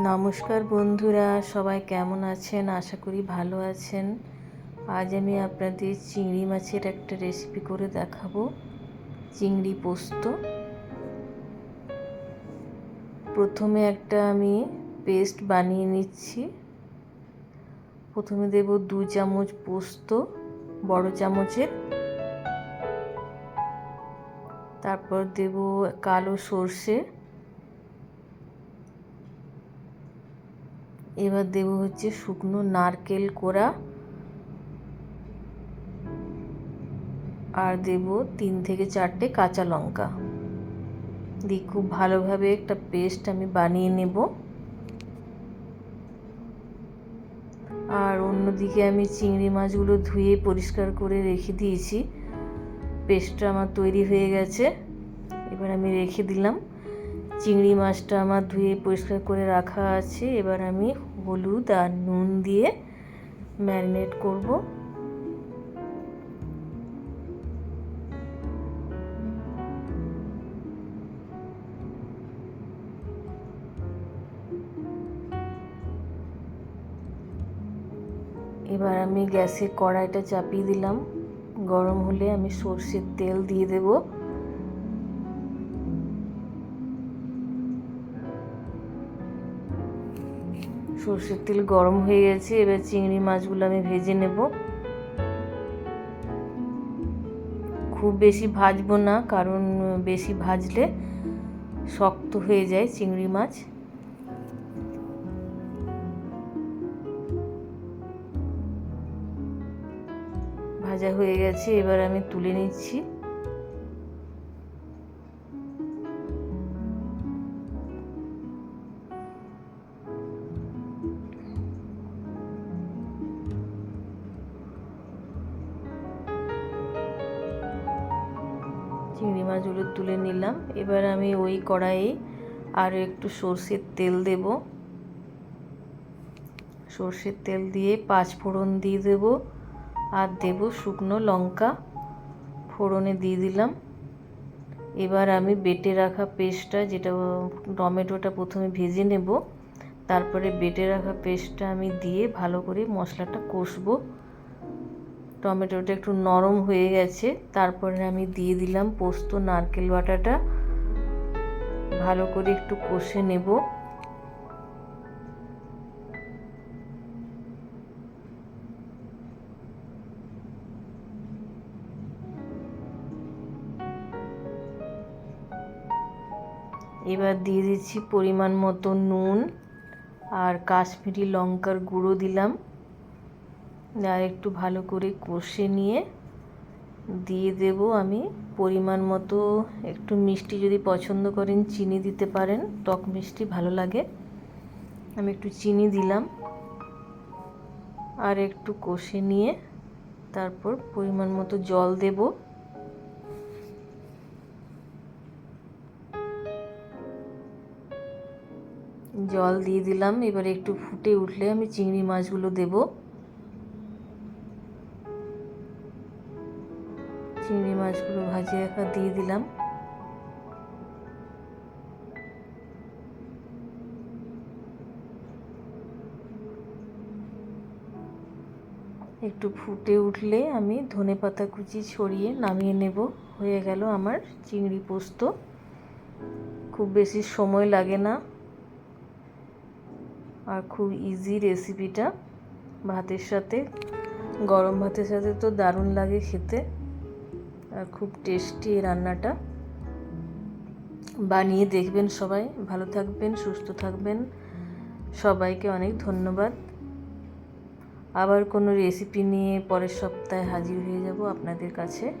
নমস্কার বন্ধুরা, সবাই কেমন আছেন? আশা করি ভালো আছেন। আজ আমি আপনাদের চিংড়ি মাছের একটা রেসিপি করে দেখাবো। চিংড়ি পোস্ত। প্রথমে একটা আমি পেস্ট বানিয়ে নিচ্ছি। প্রথমে দেব দু চামচ পোস্ত, বড় চামচের। তারপর দেব কালো সর্ষে। এবার দেব হচ্ছে শুকনো নারকেল কোড়া। আর দেব তিন থেকে চারটে কাঁচা লঙ্কা। দিয়ে খুব ভালোভাবে একটা পেস্ট আমি বানিয়ে নেব। আর অন্যদিকে আমি চিংড়ি মাছগুলো ধুয়ে পরিষ্কার করে রেখে দিয়েছি। পেস্টটা আমার তৈরি হয়ে গেছে। এবার আমি রেখে দিলাম। চিংড়ি মাছটা আমার ধুয়ে পরিষ্কার করে রাখা আছে। এবার আমি হলুদ আর নুন দিয়ে ম্যারিনেট করব। এবার আমি গ্যাসে কড়াইটা চাপিয়ে দিলাম। গরম হলে আমি সর্ষের তেল দিয়ে দেবো। সর্ষের তেল গরম হয়ে গেছে, এবার চিংড়ি মাছগুলো আমি ভেজে নেব। খুব বেশি ভাজবো না, কারণ বেশি ভাজলে শক্ত হয়ে যায় চিংড়ি মাছ। ভাজা হয়ে গেছে, এবার আমি তুলে নিচ্ছি। চিংড়ি মাছগুলো তুলে নিলাম। এবার আমি ওই কড়াইয়ে আর একটু সর্ষের তেল দেব। সর্ষের তেল দিয়ে পাঁচ ফোড়ন দিয়ে দেব। আর দেব শুকনো লঙ্কা। ফোড়নে দিয়ে দিলাম। এবার আমি বেটে রাখা পেস্টটা যেটা টমেটোটা প্রথমে ভেজে নেব। তারপরে বেটে রাখা পেস্টটা আমি দিয়ে ভালো করে মশলাটা কষবো। টমেটোটা একটু নরম হয়ে গেছে। তারপরে আমি দিয়ে দিলাম পোস্ত, নারকেল বাটাটা। ভালো করে একটু কষে নেব। এবার দিয়ে দিচ্ছি পরিমাণ মতো নুন আর কাশ্মীরি লঙ্কার গুঁড়ো দিলাম। আর একটু ভালো করে কষে নিয়ে দিয়ে দেব আমি পরিমাণ মতো। একটু মিষ্টি যদি পছন্দ করেন, চিনি দিতে পারেন, টক মিষ্টি ভালো লাগে। আমি একটু চিনি দিলাম। আর একটু কষে নিয়ে তারপর পরিমাণ মতো জল দেব। জল দিয়ে দিলাম। এবার একটু ফুটে উঠলে আমি চিংড়ি মাছগুলো দেবো। চিংড়ি মাছগুলো ভাজিয়ে রাখা দিয়ে দিলাম। একটু ফুটে উঠলে আমি ধনে পাতা কুচি ছড়িয়ে নামিয়ে নেব। হয়ে গেল আমার চিংড়ি পোস্ত। খুব বেশি সময় লাগে না। আর খুব ইজি রেসিপিটা ভাতের সাথে, গরম ভাতের সাথে তো দারুণ লাগে খেতে। খুব টেস্টি এই রান্নাটা। বানিয়ে দেখবেন সবাই। ভালো থাকবেন, সুস্থ থাকবেন। সবাইকে অনেক ধন্যবাদ। আবার কোনো রেসিপি নিয়ে পরের সপ্তাহে হাজির হয়ে যাব আপনাদের কাছে।